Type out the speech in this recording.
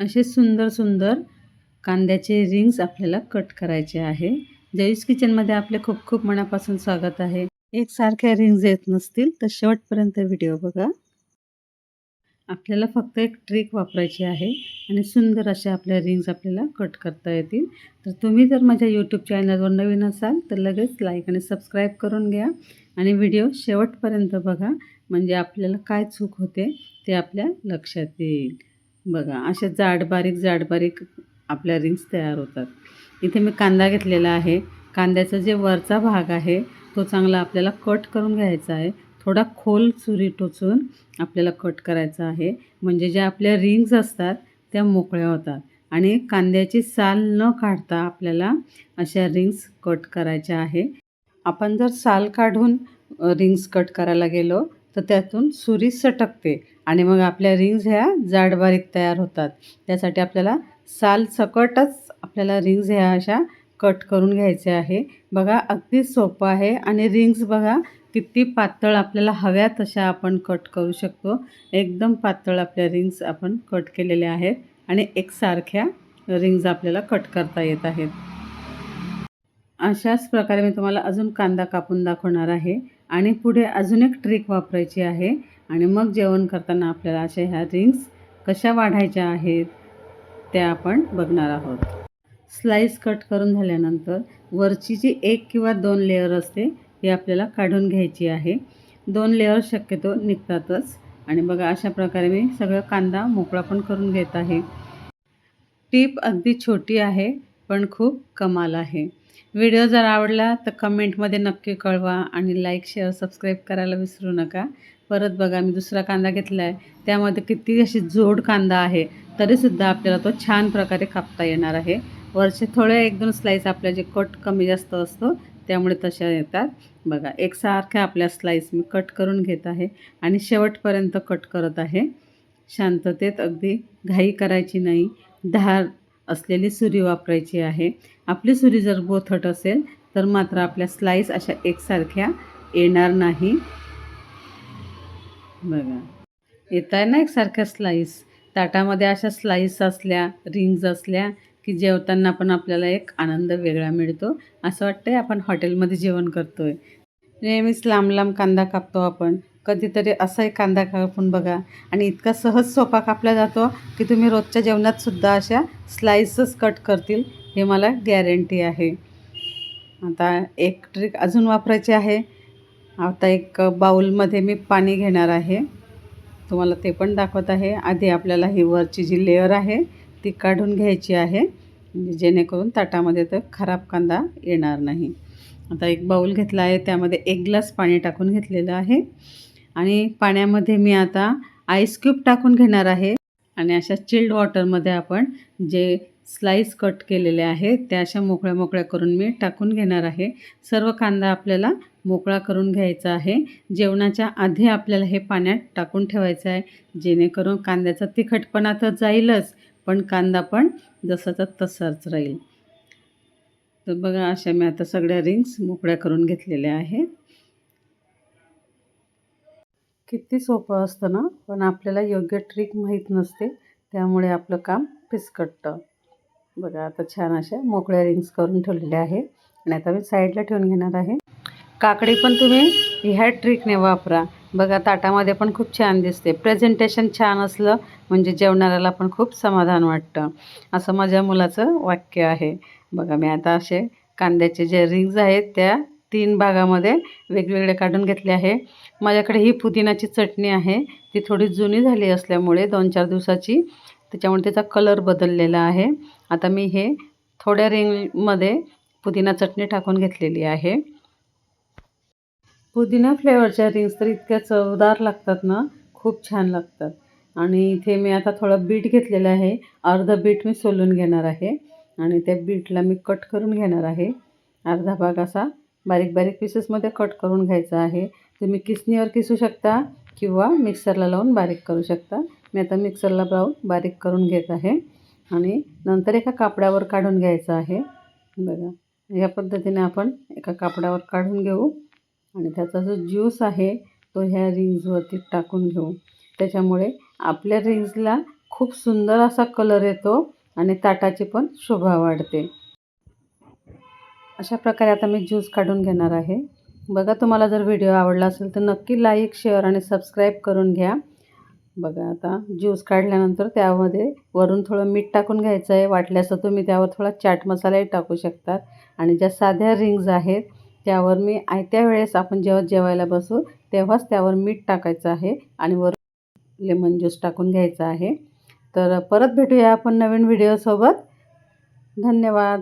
असे सुंदर सुंदर कांद्याचे रिंग्स आपल्याला कट करायचे आहे. जयीस किचनमध्ये आपले खूप खूप मनापासून स्वागत आहे. एकसारख्या रिंग्स येत नसतील तर शेवटपर्यंत व्हिडिओ बघा. आपल्याला फक्त एक ट्रिक वापरायची आहे आणि सुंदर अशा आपल्या रिंग्स आपल्याला कट करता येतील. तर तुम्ही जर माझ्या यूट्यूब चॅनलवर नवीन असाल तर लगेच लाईक आणि सबस्क्राईब करून घ्या आणि व्हिडिओ शेवटपर्यंत बघा. म्हणजे आपल्याला काय चूक होते ते आपल्या लक्षात येईल. बघा अशा जाड बारीक जाड बारीक आपल्या रिंग्स तयार होतात. इथे मी कांदा घेतलेला आहे. कांद्याचा जे वरचा भाग आहे तो चांगला आपल्याला कट करून घ्यायचा आहे. थोडा खोल सुरी टोचून आपल्याला कट करायचा आहे. म्हणजे ज्या आपल्या रिंग्स असतात त्या मोकळ्या होतात. आणि कांद्याची साल न काढता आपल्याला अशा रिंग्स कट करायच्या आहे. आपण जर साल काढून रिंग्स कट करायला गेलो तर त्यातून सुरी सटकते आणि मग आपल्या रिंग्ज ह्या जाड बारीक तयार होतात. त्यासाठी आपल्याला साल सकटच आपल्याला रिंग्ज ह्या अशा कट करून घ्यायचे आहे. बघा अगदी सोपं आहे आणि रिंग्स बघा किती पातळ आपल्याला हव्या तशा आपण कट करू शकतो. एकदम पातळ आपल्या रिंग्स आपण कट केलेल्या आहेत आणि एकसारख्या रिंग्ज आपल्याला कट करता येत आहेत. अशाच प्रकारे मी तुम्हाला अजून कांदा कापून दाखवणार आहे. आणि पुढे अजून एक ट्रिक वापरायची आहे. आणि मग जेवण करताना आपल्याला अशा ह्या रिंग्स कशा वाढायच्या आहेत त्या आपण बघणार आहोत. स्लाईस कट करून झाल्यानंतर वरची जी एक किंवा दोन लेअर असते ती आपल्याला काढून घ्यायची आहे. दोन लेअर शक्यतो निघतातच. आणि बघा अशा प्रकारे मी सगळं कांदा मोकळा पण करून घेत आहे. टीप अगदी छोटी आहे पण खूप कमाल आहे. व्हिडिओ जर आवडला तर कमेंटमध्ये नक्की कळवा आणि लाईक शेअर सबस्क्राईब करायला विसरू नका. परत बघा मी दुसरा कांदा घेतला आहे त्यामध्ये किती अशी जोड कांदा आहे तरीसुद्धा आपल्याला तो छान प्रकारे कापता येणार आहे. वरचे थोडे एक दोन स्लाईस आपल्या जे कट कमी जास्त असतो त्यामुळे तशा येतात. बघा एकसारख्या आपल्या स्लाईस मी कट करून घेत आहे आणि शेवटपर्यंत कट करत आहे. शांततेत अगदी घाई करायची नाही. धार असलेली सुरी वापरायची आहे. आपली सुरी जर बोथट असेल तर मात्र आपल्या स्लाईस अशा एकसारख्या येणार नाही. बघा. येत आहे ना एकसारख्या स्लाईस ताटामध्ये अशा स्लाईस असल्या रिंग्ज असल्या की जेवताना पण आपल्याला एक आनंद वेगळा मिळतो. असं वाटतं आपण हॉटेलमध्ये जेवण करतो आहे नेहमीच लांब लांब कांदा कापतो आपण. कधीतरी असाही कांदा कापून बघा. आणि इतका सहज सोपा कापला जातो की तुम्ही रोजच्या जेवणातसुद्धा अशा स्लाइसेस कट करतील हे मला गॅरंटी आहे. आता एक ट्रिक अजून वापरायची आहे. आता एक बाऊलमध्ये मी पाणी घेणार आहे. तुम्हाला ते पण दाखवत आहे. आधी आपल्याला ही वरची जी लेअर आहे ती काढून घ्यायची आहे. जेणेकरून ताटामध्ये तर खराब कांदा येणार नाही. आता एक बाऊल घेतला आहे त्यामध्ये एक ग्लास पाणी टाकून घेतलेलं आहे. आणि पाण्यामध्ये मी आता आईस क्यूब टाकून घेणार आहे. आणि अशा चिल्ड वॉटरमध्ये आपण जे स्लाईस कट केलेले आहेत त्या अशा मोकळ्या मोकळ्या करून मी टाकून घेणार आहे. सर्व कांदा आपल्याला मोकळा करून घ्यायचा आहे. जेवणाच्या आधी आपल्याला हे पाण्यात टाकून ठेवायचं आहे. जेणेकरून कांद्याचा तिखटपणा तर जाईलच पण कांदा पण जसाचा तसाच राहील. तर बघा अशा मी आता सगळ्या रिंग्स मोकळ्या करून घेतलेल्या आहेत. किती सोपं असतं ना पण आपल्याला योग्य ट्रिक माहीत नसते त्यामुळे आपलं काम फिसकटतं. बघा आता छान अशा मोकळ्या रिंग्स करून ठेवलेल्या आहे आणि आता मी साईडला ठेवून घेणार आहे. काकडी पण तुम्ही ह्या ट्रिकने वापरा. बघा ताटामध्ये पण खूप छान दिसते. प्रेझेंटेशन छान असलं म्हणजे जेवणाऱ्याला पण खूप समाधान वाटतं. असं माझ्या मुलाचं वाक्य आहे. बघा मी आता असे कांद्याचे जे रिंग्ज आहेत त्या तीन भागामध्ये वेगवेगळे काढून घेतले आहे. माझ्याकडे ही पुदिनाची चटणी आहे. ती थोडी जुनी झाली असल्यामुळे दोन चार दिवसाची त्याच्यामुळे त्याचा कलर बदललेला आहे. आता मी हे थोड्या रिंगमध्ये पुदिना चटणी टाकून घेतलेली आहे. पुदिना फ्लेवरच्या रिंग्स तर इतक्या चवदार लागतात ना खूप छान लागतात. आणि इथे मी आता थोडं बीट घेतलेलं आहे. अर्धं बीट मी सोलून घेणार आहे. आणि त्या बीटला मी कट करून घेणार आहे. अर्धा भाग असा बारीक बारीक पीसेसमध्ये कट करून घ्यायचं आहे. तुम्ही किसणीवर किसू शकता किंवा मिक्सरला लावून बारीक करू शकता. मी आता मिक्सरला लावून बारीक करून घेत आहे. आणि नंतर एका कापडावर काढून घ्यायचं आहे. बघा या पद्धतीने आपण एका कापडावर काढून घेऊ. आणि त्याचा जो ज्यूस आहे तो ह्या रिंग्सवरती टाकून घेऊ. त्याच्यामुळे आपल्या रिंग्जला खूप सुंदर असा कलर येतो आणि ताटाची पण शोभा वाढते. अशा प्रकारे आता मी ज्यूस काढून घेणार आहे. बघा तुम्हाला जर व्हिडिओ आवडला असेल तर नक्की लाईक शेअर आणि सबस्क्राईब करून घ्या. बघा आता ज्यूस काढल्यानंतर त्यामध्ये वरून थोडं मीठ टाकून घ्यायचं आहे वाटल्यास तुम्ही त्यावर थोडा चाट मसालाही टाकू शकतात. आणि ज्या साध्या रिंग्ज आहेत त्यावर मी आयत्या वेळेस आपण जेव्हा जेवायला बसू तेव्हाच त्यावर मीठ टाकायचं आहे आणि वर लेमन ज्यूस टाकून घ्यायचा आहे. तर परत भेटूया आपण नवीन व्हिडिओसोबत धन्यवाद.